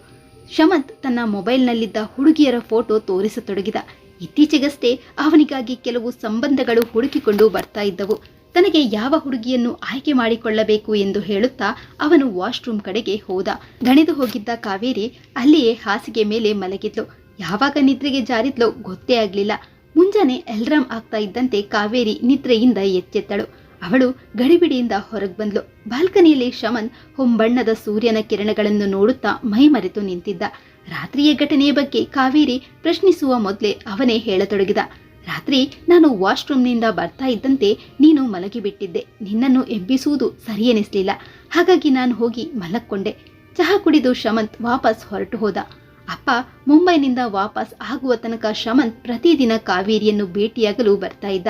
ಶಮಂತ್ ತನ್ನ ಮೊಬೈಲ್ನಲ್ಲಿದ್ದ ಹುಡುಗಿಯರ ಫೋಟೋ ತೋರಿಸತೊಡಗಿದ. ಇತ್ತೀಚೆಗಷ್ಟೇ ಅವನಿಗಾಗಿ ಕೆಲವು ಸಂಬಂಧಗಳು ಹುಡುಕಿಕೊಂಡು ಬರ್ತಾ ಇದ್ದವು. ತನಗೆ ಯಾವ ಹುಡುಗಿಯನ್ನು ಆಯ್ಕೆ ಮಾಡಿಕೊಳ್ಳಬೇಕು ಎಂದು ಹೇಳುತ್ತಾ ಅವನು ವಾಶ್ರೂಮ್ ಕಡೆಗೆ ಹೋದ. ದಣಿದು ಹೋಗಿದ್ದ ಕಾವೇರಿ ಅಲ್ಲಿಯೇ ಹಾಸಿಗೆ ಮೇಲೆ ಮಲಗಿದ್ಲು. ಯಾವಾಗ ನಿದ್ರೆಗೆ ಜಾರಿದ್ಲೋ ಗೊತ್ತೇ ಆಗ್ಲಿಲ್ಲ. ಮುಂಜಾನೆ ಎಲ್ರಾಮ್ ಆಗ್ತಾ ಇದ್ದಂತೆ ಕಾವೇರಿ ನಿದ್ರೆಯಿಂದ ಎಚ್ಚೆತ್ತಳು. ಅವಳು ಗಡಿಬಿಡಿಯಿಂದ ಹೊರಗೆ ಬಂದ್ಲು. ಬಾಲ್ಕನಿಯಲ್ಲಿ ಶಮನ್ ಹೊಂಬಣ್ಣದ ಸೂರ್ಯನ ಕಿರಣಗಳನ್ನು ನೋಡುತ್ತಾ ಮೈಮರೆತು ನಿಂತಿದ್ದ. ರಾತ್ರಿಯ ಘಟನೆಯ ಬಗ್ಗೆ ಕಾವೇರಿ ಪ್ರಶ್ನಿಸುವ ಮೊದಲೇ ಅವನೇ ಹೇಳತೊಡಗಿದ. ರಾತ್ರಿ ನಾನು ವಾಶ್ರೂಮ್ನಿಂದ ಬರ್ತಾ ಇದ್ದಂತೆ ನೀನು ಮಲಗಿಬಿಟ್ಟಿದ್ದೆ. ನಿನ್ನನ್ನು ಎಬ್ಬಿಸುವುದು ಸರಿಯೆನಿಸ್ಲಿಲ್ಲ. ಹಾಗಾಗಿ ನಾನು ಹೋಗಿ ಮಲಕ್ಕೊಂಡೆ ಚಹಾ ಕುಡಿದು ಶಮಂತ್ ವಾಪಸ್ ಹೊರಟು ಹೋದ. ಅಪ್ಪ, ಮುಂಬೈನಿಂದ ವಾಪಸ್ ಆಗುವ ತನಕ ಶಮಂತ್ ಪ್ರತಿದಿನ ಕಾವೇರಿಯನ್ನು ಭೇಟಿಯಾಗಲು ಬರ್ತಾ ಇದ್ದ.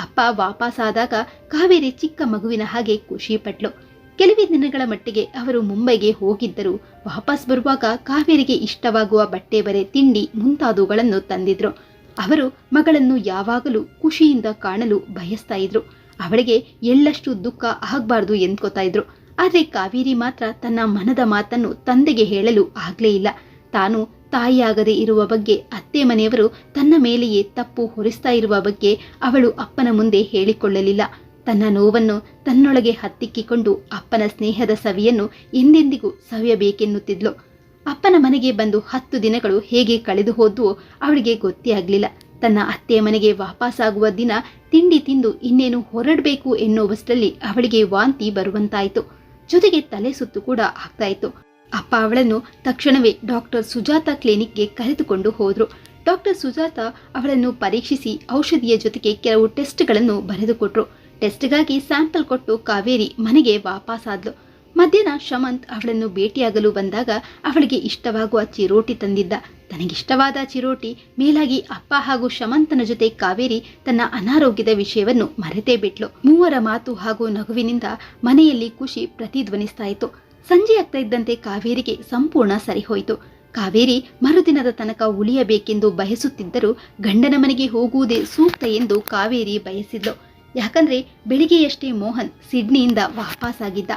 ಅಪ್ಪ ವಾಪಸ್ ಆದಾಗ ಕಾವೇರಿ ಚಿಕ್ಕ ಮಗುವಿನ ಹಾಗೆ ಖುಷಿ ಪಟ್ಲು ಕೆಲವೇ ದಿನಗಳ ಮಟ್ಟಿಗೆ ಅವರು ಮುಂಬೈಗೆ ಹೋಗಿದ್ದರು. ವಾಪಸ್ ಬರುವಾಗ ಕಾವೇರಿಗೆ ಇಷ್ಟವಾಗುವ ಬಟ್ಟೆ, ಬರೆ, ತಿಂಡಿ ಮುಂತಾದವುಗಳನ್ನು ತಂದಿದ್ರು. ಅವರು ಮಗಳನ್ನು ಯಾವಾಗಲೂ ಖುಷಿಯಿಂದ ಕಾಣಲು ಬಯಸ್ತಾ ಇದ್ರು ಅವಳಿಗೆ ಎಳ್ಳಷ್ಟು ದುಃಖ ಆಗಬಾರ್ದು ಎಂದ್ಕೋತಾ ಇದ್ರು ಆದರೆ ಕಾವೇರಿ ಮಾತ್ರ ತನ್ನ ಮನದ ಮಾತನ್ನು ತಂದೆಗೆ ಹೇಳಲು ಆಗ್ಲೇ ಇಲ್ಲ. ತಾನು ತಾಯಿಯಾಗದೆ ಇರುವ ಬಗ್ಗೆ ಅತ್ತೆ ಮನೆಯವರು ತನ್ನ ಮೇಲೆಯೇ ತಪ್ಪು ಹೊರಿಸ್ತಾ ಇರುವ ಬಗ್ಗೆ ಅವಳು ಅಪ್ಪನ ಮುಂದೆ ಹೇಳಿಕೊಳ್ಳಲಿಲ್ಲ. ತನ್ನ ನೋವನ್ನು ತನ್ನೊಳಗೆ ಹತ್ತಿಕ್ಕಿಕೊಂಡು ಅಪ್ಪನ ಸ್ನೇಹದ ಸವಿಯನ್ನು ಎಂದೆಂದಿಗೂ ಸವಿಯಬೇಕೆನ್ನುತ್ತಿದ್ಲು. ಅಪ್ಪನ ಮನೆಗೆ ಬಂದು ಹತ್ತು ದಿನಗಳು ಹೇಗೆ ಕಳೆದು ಹೋದ್ವು ಅವಳಿಗೆ ಗೊತ್ತೇ ಆಗಲಿಲ್ಲ. ತನ್ನ ಅತ್ತೆಯ ಮನೆಗೆ ವಾಪಸ್ಸಾಗುವ ದಿನ ತಿಂಡಿ ತಿಂದು ಇನ್ನೇನು ಹೊರಡಬೇಕು ಎನ್ನುವಷ್ಟರಲ್ಲಿ ಅವಳಿಗೆ ವಾಂತಿ ಬರುವಂತಾಯಿತು. ಜೊತೆಗೆ ತಲೆ ಸುತ್ತು ಕೂಡ ಆಗ್ತಾ ಇತ್ತು. ಅಪ್ಪ ಅವಳನ್ನು ತಕ್ಷಣವೇ ಡಾಕ್ಟರ್ ಸುಜಾತ ಕ್ಲಿನಿಕ್ಗೆ ಕರೆದುಕೊಂಡು ಹೋದ್ರು. ಡಾಕ್ಟರ್ ಸುಜಾತ ಅವಳನ್ನು ಪರೀಕ್ಷಿಸಿ ಔಷಧಿಯ ಜೊತೆಗೆ ಕೆಲವು ಟೆಸ್ಟ್ಗಳನ್ನು ಬರೆದುಕೊಟ್ರು. ಟೆಸ್ಟ್ಗಾಗಿ ಸ್ಯಾಂಪಲ್ ಕೊಟ್ಟು ಕಾವೇರಿ ಮನೆಗೆ ವಾಪಸ್ಸಾದ್ಲು. ಮಧ್ಯಾಹ್ನ ಶಮಂತ್ ಅವಳನ್ನು ಭೇಟಿಯಾಗಲು ಬಂದಾಗ ಅವಳಿಗೆ ಇಷ್ಟವಾಗುವ ಚಿರೋಟಿ ತಂದಿದ್ದ. ತನಗಿಷ್ಟವಾದ ಚಿರೋಟಿ ಮೇಲಾಗಿ ಅಪ್ಪ ಹಾಗೂ ಶಮಂತನ ಜೊತೆ ಕಾವೇರಿ ತನ್ನ ಅನಾರೋಗ್ಯದ ವಿಷಯವನ್ನು ಮರೆತೇ ಬಿಟ್ಲು. ಮೂವರ ಮಾತು ಹಾಗೂ ನಗುವಿನಿಂದ ಮನೆಯಲ್ಲಿ ಖುಷಿ ಪ್ರತಿಧ್ವನಿಸ್ತಾ ಇತ್ತು ಸಂಜೆ ಆಗ್ತಾ ಇದ್ದಂತೆ ಕಾವೇರಿಗೆ ಸಂಪೂರ್ಣ ಸರಿಹೋಯಿತು. ಕಾವೇರಿ ಮರುದಿನದ ತನಕ ಉಳಿಯಬೇಕೆಂದು ಬಯಸುತ್ತಿದ್ದರೂ ಗಂಡನ ಮನೆಗೆ ಹೋಗುವುದೇ ಸೂಕ್ತ ಎಂದು ಕಾವೇರಿ ಬಯಸಿದ್ಲು. ಯಾಕಂದ್ರೆ ಬೆಳಿಗ್ಗೆಯಷ್ಟೇ ಮೋಹನ್ ಸಿಡ್ನಿಯಿಂದ ವಾಪಸ್ಸಾಗಿದ್ದ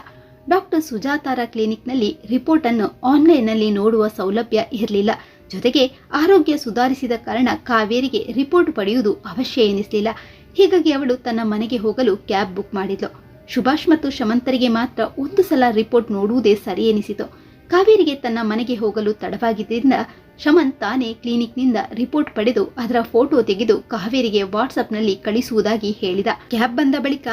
ಡಾಕ್ಟರ್ ಸುಜಾತಾರ ಕ್ಲಿನಿಕ್ನಲ್ಲಿ ರಿಪೋರ್ಟ್ ಅನ್ನು ಆನ್ಲೈನ್ನಲ್ಲಿ ನೋಡುವ ಸೌಲಭ್ಯ ಇರಲಿಲ್ಲ. ಜೊತೆಗೆ ಆರೋಗ್ಯ ಸುಧಾರಿಸಿದ ಕಾರಣ ಕಾವೇರಿಗೆ ರಿಪೋರ್ಟ್ ಪಡೆಯುವುದು ಅವಶ್ಯ ಎನಿಸಲಿಲ್ಲ. ಹೀಗಾಗಿ ಅವಳು ತನ್ನ ಮನೆಗೆ ಹೋಗಲು ಕ್ಯಾಬ್ ಬುಕ್ ಮಾಡಿದ್ಲು. ಸುಭಾಷ್ ಮತ್ತು ಶಮಂತರಿಗೆ ಮಾತ್ರ ಒಂದು ಸಲ ರಿಪೋರ್ಟ್ ನೋಡುವುದೇ ಸರಿ ಎನಿಸಿತು. ಕಾವೇರಿಗೆ ತನ್ನ ಮನೆಗೆ ಹೋಗಲು ತಡವಾಗಿದ್ದರಿಂದ ಶಮಂತ್ ತಾನೇ ಕ್ಲಿನಿಕ್ನಿಂದ ರಿಪೋರ್ಟ್ ಪಡೆದು ಅದರ ಫೋಟೋ ತೆಗೆದು ಕಾವೇರಿಗೆ ವಾಟ್ಸಪ್ನಲ್ಲಿ ಕಳಿಸುವುದಾಗಿ ಹೇಳಿದ. ಕ್ಯಾಬ್ ಬಂದ ಬಳಿಕ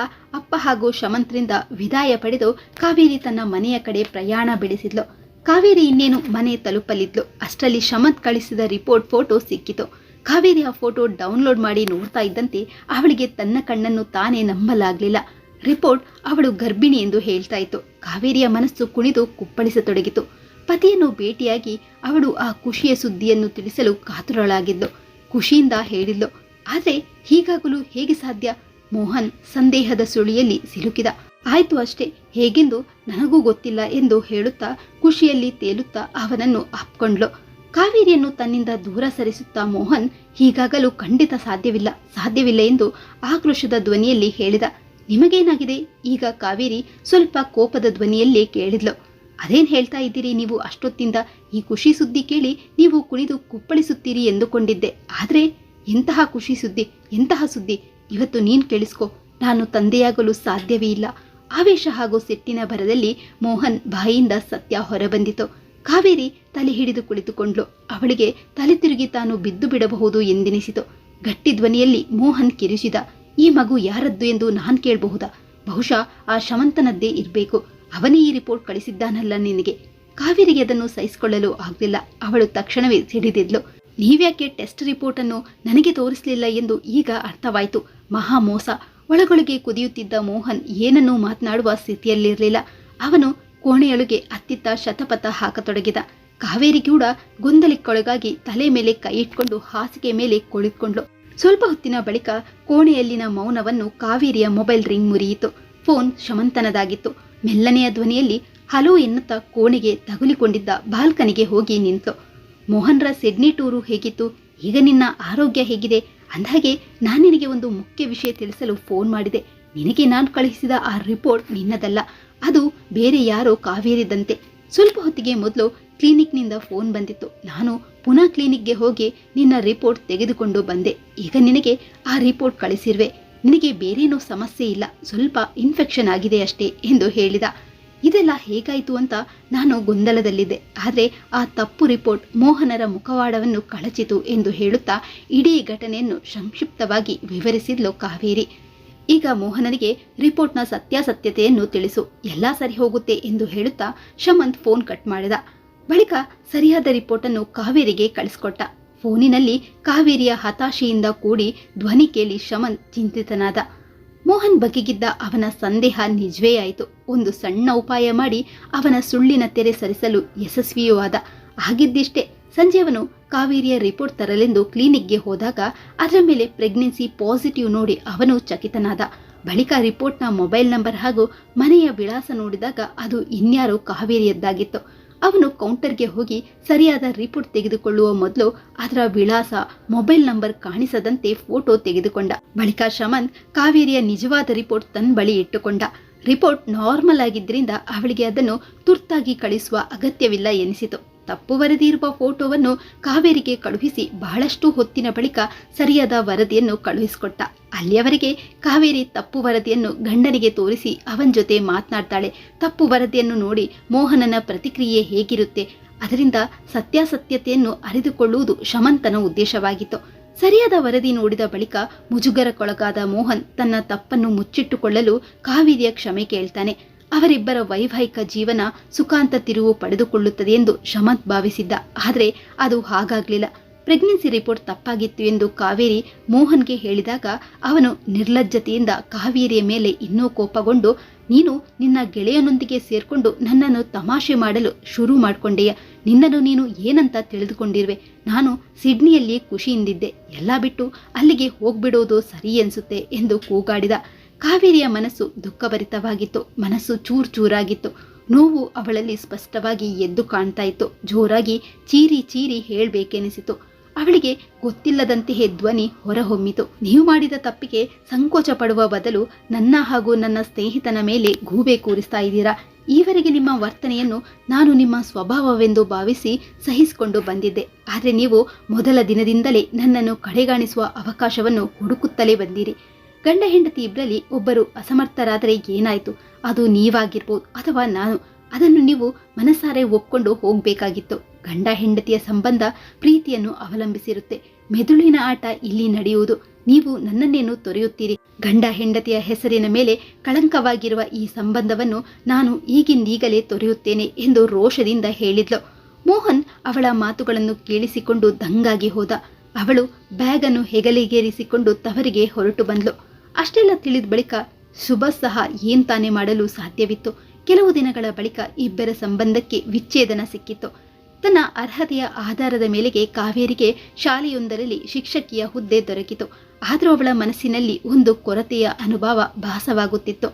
ಅಪ್ಪ ಹಾಗೂ ಶಮಂತ್ರಿಂದ ವಿದಾಯ ಪಡೆದು ಕಾವೇರಿ ತನ್ನ ಮನೆಯ ಕಡೆ ಪ್ರಯಾಣ ಬೆಳೆಸಿದ್ಲು. ಕಾವೇರಿ ಇನ್ನೇನು ಮನೆ ತಲುಪಲಿದ್ಲು. ಅಷ್ಟರಲ್ಲಿ ಶಮಂತ್ ಕಳಿಸಿದ ರಿಪೋರ್ಟ್ ಫೋಟೋ ಸಿಕ್ಕಿತು. ಕಾವೇರಿ ಆ ಫೋಟೋ ಡೌನ್ಲೋಡ್ ಮಾಡಿ ನೋಡ್ತಾ ಇದ್ದಂತೆ ಅವಳಿಗೆ ತನ್ನ ಕಣ್ಣನ್ನು ತಾನೇ ನಂಬಲಾಗ್ಲಿಲ್ಲ. ರಿಪೋರ್ಟ್ ಅವಳು ಗರ್ಭಿಣಿ ಎಂದು ಹೇಳ್ತಾ ಇತ್ತು. ಕಾವೇರಿಯ ಮನಸ್ಸು ಕುಣಿದು ಕುಪ್ಪಳಿಸತೊಡಗಿತು. ಪತಿಯನ್ನು ಭೇಟಿಯಾಗಿ ಅವಳು ಆ ಖುಷಿಯ ಸುದ್ದಿಯನ್ನು ತಿಳಿಸಲು ಕಾತುರಳಾಗಿದ್ಲು. ಖುಷಿಯಿಂದ ಹೇಳಿದ್ಲು. ಆದರೆ ಹೀಗಾಗಲು ಹೇಗೆ ಸಾಧ್ಯ? ಮೋಹನ್ ಸಂದೇಹದ ಸುಳಿಯಲ್ಲಿ ಸಿಲುಕಿದ. ಆಯ್ತು ಅಷ್ಟೇ, ಹೇಗೆಂದು ನನಗೂ ಗೊತ್ತಿಲ್ಲ ಎಂದು ಹೇಳುತ್ತಾ ಖುಷಿಯಲ್ಲಿ ತೇಲುತ್ತಾ ಅವನನ್ನು ಅಪ್ಕೊಂಡ್ಲು ಕಾವೇರಿಯನ್ನು ತನ್ನಿಂದ ದೂರ ಸರಿಸುತ್ತಾ ಮೋಹನ್ ಹೀಗಾಗಲು ಖಂಡಿತ ಸಾಧ್ಯವಿಲ್ಲ ಸಾಧ್ಯವಿಲ್ಲ ಎಂದು ಆಕ್ರೋಶದ ಧ್ವನಿಯಲ್ಲಿ ಹೇಳಿದ. ನಿಮಗೇನಾಗಿದೆ? ಈಗ ಕಾವೇರಿ ಸ್ವಲ್ಪ ಕೋಪದ ಧ್ವನಿಯಲ್ಲೇ ಕೇಳಿದ್ಲು. ಅದೇನ್ ಹೇಳ್ತಾ ಇದ್ದೀರಿ ನೀವು ಅಷ್ಟೊತ್ತಿಂದ? ಈ ಖುಷಿ ಸುದ್ದಿ ಕೇಳಿ ನೀವು ಕುಣಿದು ಕುಪ್ಪಳಿಸುತ್ತೀರಿ ಎಂದುಕೊಂಡಿದ್ದೆ. ಆದ್ರೆ ಎಂತಹ ಖುಷಿ ಸುದ್ದಿ, ಎಂತಹ ಸುದ್ದಿ? ಇವತ್ತು ನೀನ್ ಕೇಳಿಸ್ಕೊ. ನಾನು ತಂದೆಯಾಗಲು ಸಾಧ್ಯವೇ ಇಲ್ಲ. ಆವೇಶ ಹಾಗೂ ಸಿಟ್ಟಿನ ಭರದಲ್ಲಿ ಮೋಹನ್ ಬಾಯಿಯಿಂದ ಸತ್ಯ ಹೊರಬಂದಿತು. ಕಾವೇರಿ ತಲೆ ಹಿಡಿದು ಕುಳಿತುಕೊಂಡ್ಲು. ಅವಳಿಗೆ ತಲೆ ತಿರುಗಿ ತಾನು ಬಿದ್ದು ಬಿಡಬಹುದು ಎಂದೆನಿಸಿತು. ಗಟ್ಟಿ ಧ್ವನಿಯಲ್ಲಿ ಮೋಹನ್ ಕಿರಿಸಿದ ಈ ಮಗು ಯಾರದ್ದು ಎಂದು ನಾನ್ ಕೇಳಬಹುದಾ? ಬಹುಶಃ ಆ ಶಮಂತನದ್ದೇ ಇರಬೇಕು. ಅವನೇ ಈ ರಿಪೋರ್ಟ್ ಕಳಿಸಿದ್ದಾನಲ್ಲ ನಿನಗೆ. ಕಾವೇರಿಗೆ ಅದನ್ನು ಸಹಿಸಿಕೊಳ್ಳಲು ಆಗಲಿಲ್ಲ. ಅವಳು ತಕ್ಷಣವೇ ಸಿಡಿದಿದ್ಲು. ನೀವ್ಯಾಕೆ ಟೆಸ್ಟ್ ರಿಪೋರ್ಟ್ ಅನ್ನು ನನಗೆ ತೋರಿಸಲಿಲ್ಲ ಎಂದು ಈಗ ಅರ್ಥವಾಯಿತು. ಮಹಾ ಮೋಸ ಒಳಗೊಳಗೆ ಕುದಿಯುತ್ತಿದ್ದ ಮೋಹನ್ ಏನನ್ನೂ ಮಾತನಾಡುವ ಸ್ಥಿತಿಯಲ್ಲಿರಲಿಲ್ಲ. ಅವನು ಕೋಣೆಯೊಳಗೆ ಅತ್ತಿತ್ತ ಶತಪಥ ಹಾಕತೊಡಗಿದ. ಕಾವೇರಿ ಕೂಡ ಗೊಂದಲಕ್ಕೊಳಗಾಗಿ ತಲೆ ಮೇಲೆ ಕೈ ಇಟ್ಕೊಂಡು ಹಾಸಿಗೆ ಮೇಲೆ ಕುಳಿತುಕೊಂಡ್ಲು ಸ್ವಲ್ಪ ಹೊತ್ತಿನ ಬಳಿಕ ಕೋಣೆಯಲ್ಲಿನ ಮೌನವನ್ನು ಕಾವೇರಿಯ ಮೊಬೈಲ್ ರಿಂಗ್ ಮುರಿಯಿತು. ಫೋನ್ ಶಮಂತನದಾಗಿತ್ತು. ಮೆಲ್ಲನೆಯ ಧ್ವನಿಯಲ್ಲಿ ಹಲೋ ಎನ್ನುತ್ತ ಕೋಣೆಗೆ ತಗುಲಿಕೊಂಡಿದ್ದ ಬಾಲ್ಕನಿಗೆ ಹೋಗಿ ನಿಂತು. ಮೋಹನ್ರ ಸಿಡ್ನಿ ಟೂರು ಹೇಗಿತ್ತು? ಈಗ ನಿನ್ನ ಆರೋಗ್ಯ ಹೇಗಿದೆ? ಅಂದಹಾಗೆ, ನಾನು ನಿನಗೆ ಒಂದು ಮುಖ್ಯ ವಿಷಯ ತಿಳಿಸಲು ಫೋನ್ ಮಾಡಿದೆ. ನಿನಗೆ ನಾನು ಕಳುಹಿಸಿದ ಆ ರಿಪೋರ್ಟ್ ನಿನ್ನದಲ್ಲ. ಅದು ಬೇರೆ ಯಾರೋ ಕಾವೇರಿದಂತೆ. ಸ್ವಲ್ಪ ಹೊತ್ತಿಗೆ ಮೊದಲು ಕ್ಲಿನಿಕ್ನಿಂದ ಫೋನ್ ಬಂದಿತ್ತು. ನಾನು ಪುನಃ ಕ್ಲಿನಿಕ್ಗೆ ಹೋಗಿ ನಿನ್ನ ರಿಪೋರ್ಟ್ ತೆಗೆದುಕೊಂಡು ಬಂದೆ. ಈಗ ನಿನಗೆ ಆ ರಿಪೋರ್ಟ್ ಕಳಿಸಿರುವೆ. ನಿನಗೆ ಬೇರೇನೂ ಸಮಸ್ಯೆ ಇಲ್ಲ. ಸ್ವಲ್ಪ ಇನ್ಫೆಕ್ಷನ್ ಆಗಿದೆ ಅಷ್ಟೇ ಎಂದು ಹೇಳಿದ. ಇದೆಲ್ಲ ಹೇಗಾಯಿತು ಅಂತ ನಾನು ಗೊಂದಲದಲ್ಲಿದ್ದೆ. ಆದರೆ ಆ ತಪ್ಪು ರಿಪೋರ್ಟ್ ಮೋಹನರ ಮುಖವಾಡವನ್ನು ಕಳಚಿತು ಎಂದು ಹೇಳುತ್ತಾ ಇಡೀ ಘಟನೆಯನ್ನು ಸಂಕ್ಷಿಪ್ತವಾಗಿ ವಿವರಿಸಿದ್ಲು ಕಾವೇರಿ. ಈಗ ಮೋಹನನಿಗೆ ರಿಪೋರ್ಟ್ನ ಸತ್ಯಾಸತ್ಯತೆಯನ್ನು ತಿಳಿಸು. ಎಲ್ಲ ಸರಿ ಹೋಗುತ್ತೆ ಎಂದು ಹೇಳುತ್ತಾ ಶಮಂತ್ ಫೋನ್ ಕಟ್ ಮಾಡಿದ. ಬಳಿಕ ಸರಿಯಾದ ರಿಪೋರ್ಟ್ ಅನ್ನು ಕಾವೇರಿಗೆ ಕಳಿಸ್ಕೊಟ್ಟ. ಫೋನಿನಲ್ಲಿ ಕಾವೇರಿಯ ಹತಾಶೆಯಿಂದ ಕೂಡಿ ಧ್ವನಿ ಕೇಳಿ ಶಮಂತ್ ಚಿಂತಿತನಾದ. ಮೋಹನ್ ಬಗೆಗಿದ್ದ ಅವನ ಸಂದೇಹ ನಿಜವೇ ಆಯಿತು. ಒಂದು ಸಣ್ಣ ಉಪಾಯ ಮಾಡಿ ಅವನ ಸುಳ್ಳಿನ ತೆರೆ ಸರಿಸಲು ಯಶಸ್ವಿಯೂ ಆದ. ಆಗಿದ್ದಿಷ್ಟೇ ಸಂಜೆ ಅವನು ಕಾವೇರಿಯ ರಿಪೋರ್ಟ್ ತರಲೆಂದು ಕ್ಲಿನಿಕ್ಗೆ ಹೋದಾಗ ಅದರ ಮೇಲೆ ಪ್ರೆಗ್ನೆನ್ಸಿ ಪಾಸಿಟಿವ್ ನೋಡಿ ಅವನು ಚಕಿತನಾದ. ಬಳಿಕ ರಿಪೋರ್ಟ್ನ ಮೊಬೈಲ್ ನಂಬರ್ ಹಾಗೂ ಮನೆಯ ವಿಳಾಸ ನೋಡಿದಾಗ ಅದು ಇನ್ಯಾರೋ ಕಾವೇರಿಯದ್ದಾಗಿತ್ತು. ಅವನು ಕೌಂಟರ್ಗೆ ಹೋಗಿ ಸರಿಯಾದ ರಿಪೋರ್ಟ್ ತೆಗೆದುಕೊಳ್ಳುವ ಮೊದಲು ಅದರ ವಿಳಾಸ, ಮೊಬೈಲ್ ನಂಬರ್ ಕಾಣಿಸದಂತೆ ಫೋಟೋ ತೆಗೆದುಕೊಂಡ. ಬಳಿಕ ಶಮಂತ್ ಕಾವೇರಿಯ ನಿಜವಾದ ರಿಪೋರ್ಟ್ ತನ್ನ ಬಳಿ ಇಟ್ಟುಕೊಂಡ. ರಿಪೋರ್ಟ್ ನಾರ್ಮಲ್ ಆಗಿದ್ದರಿಂದ ಅವಳಿಗೆ ಅದನ್ನು ತುರ್ತಾಗಿ ಕಳಿಸುವ ಅಗತ್ಯವಿಲ್ಲ ಎನಿಸಿತು. ತಪ್ಪು ವರದಿ ಇರುವ ಫೋಟೋವನ್ನು ಕಾವೇರಿಗೆ ಕಳುಹಿಸಿ ಬಹಳಷ್ಟು ಹೊತ್ತಿನ ಬಳಿಕ ಸರಿಯಾದ ವರದಿಯನ್ನು ಕಳುಹಿಸಿಕೊಟ್ಟ. ಅಲ್ಲಿಯವರೆಗೆ ಕಾವೇರಿ ತಪ್ಪು ವರದಿಯನ್ನು ಗಂಡನಿಗೆ ತೋರಿಸಿ ಅವನ ಜೊತೆ ಮಾತನಾಡ್ತಾಳೆ. ತಪ್ಪು ವರದಿಯನ್ನು ನೋಡಿ ಮೋಹನನ ಪ್ರತಿಕ್ರಿಯೆ ಹೇಗಿರುತ್ತೆ? ಅದರಿಂದ ಸತ್ಯಾಸತ್ಯತೆಯನ್ನು ಅರಿತುಕೊಳ್ಳುವುದು ಶಮಂತನ ಉದ್ದೇಶವಾಗಿತ್ತು. ಸರಿಯಾದ ವರದಿ ನೋಡಿದ ಬಳಿಕ ಮುಜುಗರಕ್ಕೊಳಗಾದ ಮೋಹನ್ ತನ್ನ ತಪ್ಪನ್ನು ಮುಚ್ಚಿಟ್ಟುಕೊಳ್ಳಲು ಕಾವೇರಿಯ ಕ್ಷಮೆ ಕೇಳ್ತಾನೆ. ಅವರಿಬ್ಬರ ವೈವಾಹಿಕ ಜೀವನ ಸುಖಾಂತ ತಿರುವು ಪಡೆದುಕೊಳ್ಳುತ್ತದೆ ಎಂದು ಶಮಂತ್ ಭಾವಿಸಿದ್ದ. ಆದರೆ ಅದು ಹಾಗಾಗಲಿಲ್ಲ. ಪ್ರೆಗ್ನೆನ್ಸಿ ರಿಪೋರ್ಟ್ ತಪ್ಪಾಗಿತ್ತು ಎಂದು ಕಾವೇರಿ ಮೋಹನ್ಗೆ ಹೇಳಿದಾಗ ಅವನು ನಿರ್ಲಜ್ಜತೆಯಿಂದ ಕಾವೇರಿಯ ಮೇಲೆ ಇನ್ನೂ ಕೋಪಗೊಂಡು, ನೀನು ನಿನ್ನ ಗೆಳೆಯನೊಂದಿಗೆ ಸೇರಿಕೊಂಡು ನನ್ನನ್ನು ತಮಾಷೆ ಮಾಡಲು ಶುರು ಮಾಡಿಕೊಂಡೆಯ. ನಿನ್ನನ್ನು ನೀನು ಏನಂತ ತಿಳಿದುಕೊಂಡಿರುವೆ? ನಾನು ಸಿಡ್ನಿಯಲ್ಲಿ ಖುಷಿಯಿಂದಿದ್ದೆ. ಎಲ್ಲ ಬಿಟ್ಟು ಅಲ್ಲಿಗೆ ಹೋಗ್ಬಿಡೋದು ಸರಿ ಅನ್ಸುತ್ತೆ ಎಂದು ಕೂಗಾಡಿದ. ಕಾವೇರಿಯ ಮನಸ್ಸು ದುಃಖಭರಿತವಾಗಿತ್ತು, ಮನಸ್ಸು ಚೂರ್ ಚೂರಾಗಿತ್ತು. ನೋವು ಅವಳಲ್ಲಿ ಸ್ಪಷ್ಟವಾಗಿ ಎದ್ದು ಕಾಣ್ತಾ ಇತ್ತು. ಜೋರಾಗಿ ಚೀರಿ ಚೀರಿ ಹೇಳಬೇಕೆನಿಸಿತು. ಅವಳಿಗೆ ಗೊತ್ತಿಲ್ಲದಂತೆಯೇ ಧ್ವನಿ ಹೊರಹೊಮ್ಮಿತು. ನೀವು ಮಾಡಿದ ತಪ್ಪಿಗೆ ಸಂಕೋಚ ಪಡುವ ಬದಲು ನನ್ನ ಹಾಗೂ ನನ್ನ ಸ್ನೇಹಿತನ ಮೇಲೆ ಗೂಬೆ ಕೂರಿಸ್ತಾ ಇದ್ದೀರಾ? ಈವರೆಗೆ ನಿಮ್ಮ ವರ್ತನೆಯನ್ನು ನಾನು ನಿಮ್ಮ ಸ್ವಭಾವವೆಂದು ಭಾವಿಸಿ ಸಹಿಸಿಕೊಂಡು ಬಂದಿದ್ದೆ. ಆದರೆ ನೀವು ಮೊದಲ ದಿನದಿಂದಲೇ ನನ್ನನ್ನು ಕಡೆಗಾಣಿಸುವ ಅವಕಾಶವನ್ನು ಹುಡುಕುತ್ತಲೇ ಬಂದಿರಿ. ಗಂಡ ಹೆಂಡತಿ ಇಬ್ಬರಲ್ಲಿ ಒಬ್ಬರು ಅಸಮರ್ಥರಾದರೆ ಏನಾಯಿತು? ಅದು ನೀವಾಗಿರ್ಬೋದು ಅಥವಾ ನಾನು? ಅದನ್ನು ನೀವು ಮನಸಾರೆ ಒಪ್ಕೊಂಡು ಹೋಗಬೇಕಾಗಿತ್ತು. ಗಂಡ ಹೆಂಡತಿಯ ಸಂಬಂಧ ಪ್ರೀತಿಯನ್ನು ಅವಲಂಬಿಸಿರುತ್ತೆ. ಮೆದುಳಿನ ಆಟ ಇಲ್ಲಿ ನಡೆಯುವುದು. ನೀವು ನನ್ನನ್ನೇನು ತೊರೆಯುತ್ತೀರಿ? ಗಂಡ ಹೆಂಡತಿಯ ಹೆಸರಿನ ಮೇಲೆ ಕಳಂಕವಾಗಿರುವ ಈ ಸಂಬಂಧವನ್ನು ನಾನು ಈಗಿಂದೀಗಲೇ ತೊರೆಯುತ್ತೇನೆ ಎಂದು ರೋಷದಿಂದ ಹೇಳಿದ್ಲು. ಮೋಹನ್ ಅವಳ ಮಾತುಗಳನ್ನು ಕೇಳಿಸಿಕೊಂಡು ದಂಗಾಗಿ ಹೋದ. ಅವಳು ಬ್ಯಾಗನ್ನು ಹೆಗಲಿಗೇರಿಸಿಕೊಂಡು ತವರಿಗೆ ಹೊರಟು ಬಂದ್ಲು. ಅಷ್ಟೆಲ್ಲ ತಿಳಿದ ಬಳಿಕ ಶುಭ ಸಹ ಏನ್ ತಾನೇ ಮಾಡಲು ಸಾಧ್ಯವಿತ್ತು. ಕೆಲವು ದಿನಗಳ ಬಳಿಕ ಇಬ್ಬರ ಸಂಬಂಧಕ್ಕೆ ವಿಚ್ಛೇದನ ಸಿಕ್ಕಿತ್ತು. ತನ್ನ ಅರ್ಹತೆಯ ಆಧಾರದ ಮೇಲೆಗೆ ಕಾವೇರಿಗೆ ಶಾಲೆಯೊಂದರಲ್ಲಿ ಶಿಕ್ಷಕಿಯ ಹುದ್ದೆ ದೊರಕಿತು. ಆದರೂ ಅವಳ ಮನಸ್ಸಿನಲ್ಲಿ ಒಂದು ಕೊರತೆಯ ಅನುಭವ ಭಾಸವಾಗುತ್ತಿತ್ತು.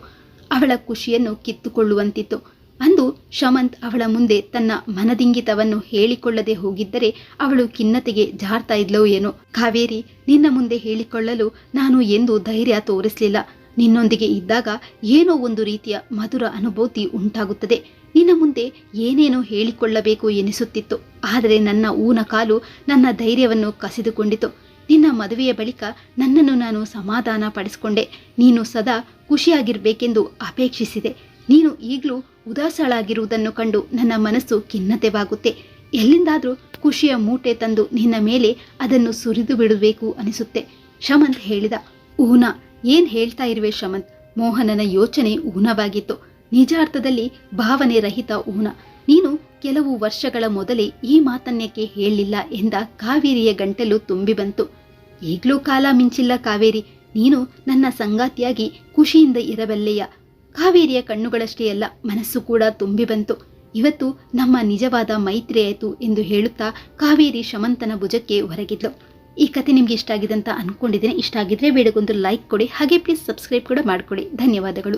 ಅವಳ ಖುಷಿಯನ್ನು ಕಿತ್ತುಕೊಳ್ಳುವಂತಿತ್ತು. ಅಂದು ಶಮಂತ್ ಅವಳ ಮುಂದೆ ತನ್ನ ಮನದಿಂಗಿತವನ್ನು ಹೇಳಿಕೊಳ್ಳದೆ ಹೋಗಿದ್ದರೆ ಅವಳು ಖಿನ್ನತೆಗೆ ಜಾರ್ತಾ ಇದ್ಲೋ ಏನೋ. ಕಾವೇರಿ, ನಿನ್ನ ಮುಂದೆ ಹೇಳಿಕೊಳ್ಳಲು ನಾನು ಎಂದು ಧೈರ್ಯ ತೋರಿಸಲಿಲ್ಲ. ನಿನ್ನೊಂದಿಗೆ ಇದ್ದಾಗ ಏನೋ ಒಂದು ರೀತಿಯ ಮಧುರ ಅನುಭೂತಿ ಉಂಟಾಗುತ್ತದೆ. ನಿನ್ನ ಮುಂದೆ ಏನೇನೋ ಹೇಳಿಕೊಳ್ಳಬೇಕು ಎನಿಸುತ್ತಿತ್ತು. ಆದರೆ ನನ್ನ ಊನ ಕಾಲು ನನ್ನ ಧೈರ್ಯವನ್ನು ಕಸಿದುಕೊಂಡಿತು. ನಿನ್ನ ಮದುವೆಯ ಬಳಿಕ ನನ್ನನ್ನು ನಾನು ಸಮಾಧಾನ ಪಡಿಸಿಕೊಂಡೆ ನೀನು ಸದಾ ಖುಷಿಯಾಗಿರಬೇಕೆಂದು ಅಪೇಕ್ಷಿಸಿದೆ. ನೀನು ಈಗಲೂ ಉದಾಸಳಾಗಿರುವುದನ್ನು ಕಂಡು ನನ್ನ ಮನಸ್ಸು ಖಿನ್ನತೆವಾಗುತ್ತೆ. ಎಲ್ಲಿಂದಾದರೂ ಖುಷಿಯ ಮೂಟೆ ತಂದು ನಿನ್ನ ಮೇಲೆ ಅದನ್ನು ಸುರಿದು ಬಿಡಬೇಕು ಅನಿಸುತ್ತೆ. ಶಮಂತ್ ಹೇಳಿದ, ಊನ, ಏನ್ ಹೇಳ್ತಾ ಇರುವೆ ಶಮಂತ್? ಮೋಹನನ ಯೋಚನೆ ಊನವಾಗಿತ್ತು. ನಿಜ ಅರ್ಥದಲ್ಲಿ ಭಾವನೆ ರಹಿತ ಊನ, ನೀನು ಕೆಲವು ವರ್ಷಗಳ ಮೊದಲೇ ಈ ಮಾತನ್ಯಕ್ಕೆ ಹೇಳಲಿಲ್ಲ ಎಂದ ಕಾವೇರಿಯ ಗಂಟಲು ತುಂಬಿ ಬಂತು. ಈಗಲೂ ಕಾಲ ಮಿಂಚಿಲ್ಲ ಕಾವೇರಿ, ನೀನು ನನ್ನ ಸಂಗಾತಿಯಾಗಿ ಖುಷಿಯಿಂದ ಇರಬಲ್ಲೆಯ? ಕಾವೇರಿಯ ಕಣ್ಣುಗಳಷ್ಟೇ ಅಲ್ಲ, ಮನಸ್ಸು ಕೂಡ ತುಂಬಿ ಬಂತು. ಇವತ್ತು ನಮ್ಮ ನಿಜವಾದ ಮೈತ್ರಿಯಾಯಿತು ಎಂದು ಹೇಳುತ್ತಾ ಕಾವೇರಿ ಶಮಂತನ ಭುಜಕ್ಕೆ ಹೊರಗಿದ್ಲು. ಈ ಕತೆ ನಿಮಗೆ ಇಷ್ಟ ಆಗಿದೆ ಅಂತ ಅನ್ಕೊಂಡಿದ್ದೀನಿ. ಇಷ್ಟ ಆಗಿದ್ರೆ ಬೇಡಗೊಂದು ಲೈಕ್ ಕೊಡಿ. ಹಾಗೆ ಪ್ಲೀಸ್ ಸಬ್ಸ್ಕ್ರೈಬ್ ಕೂಡ ಮಾಡಿಕೊಡಿ. ಧನ್ಯವಾದಗಳು.